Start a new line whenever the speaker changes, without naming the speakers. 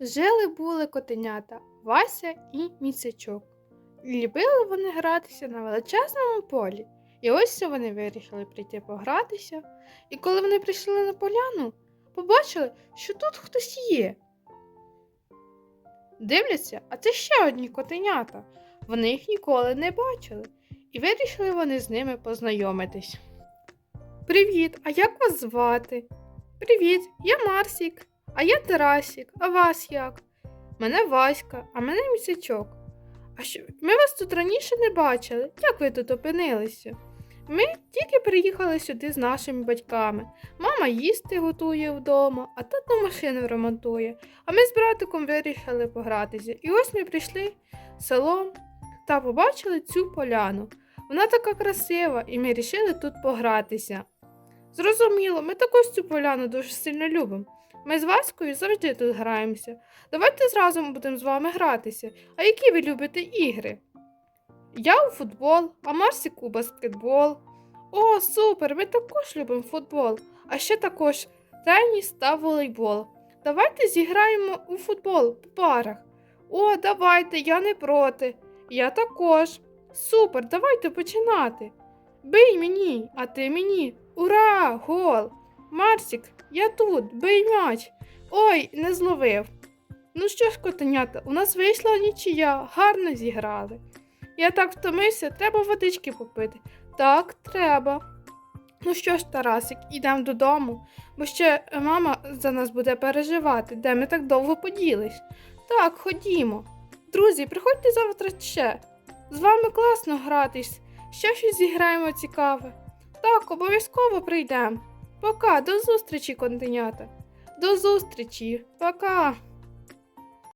Жили були котенята Вася і місячок. Любили вони гратися на величезному полі. І ось вони вирішили прийти погратися. І коли вони прийшли на поляну, побачили, що тут хтось є. Дивляться, а це ще одні котенята. Вони їх ніколи не бачили, і вирішили вони з ними познайомитись. Привіт, а як вас звати? Привіт, я Марсік. А я Тарасік, а вас як? Мене Васька, а мене місячок. А що, ми вас тут раніше не бачили. Як ви тут опинилися? Ми тільки приїхали сюди з нашими батьками. Мама їсти готує вдома, а тато машину ремонтує. А ми з братиком вирішили погратися. І ось ми прийшли в село та побачили цю поляну. Вона така красива, і ми вирішили тут погратися. Зрозуміло, ми також цю поляну дуже сильно любимо. Ми з Ваською завжди тут граємося. Давайте зразу будемо з вами гратися. А які ви любите ігри? Я у футбол, а Марсик у баскетбол. О, супер! Ми також любимо футбол, а ще також теніс та волейбол. Давайте зіграємо у футбол по парах. О, давайте, я не проти. Я також. Супер, давайте починати. Бий мені, а ти мені. Ура! Гол! Марсік, я тут, бий м'яч. Ой, не зловив. Ну що ж, котенята, у нас вийшла нічия, гарно зіграли. Я так втомився, треба водички попити. Так, треба. Ну що ж, Тарасик, ідемо додому, бо ще мама за нас буде переживати, де ми так довго поділись. Так, ходімо. Друзі, приходьте завтра ще. З вами класно гратись. Ще щось зіграємо цікаве. Так, обов'язково прийдемо. Пока, до зустрічі, контенята. До зустрічі, пока.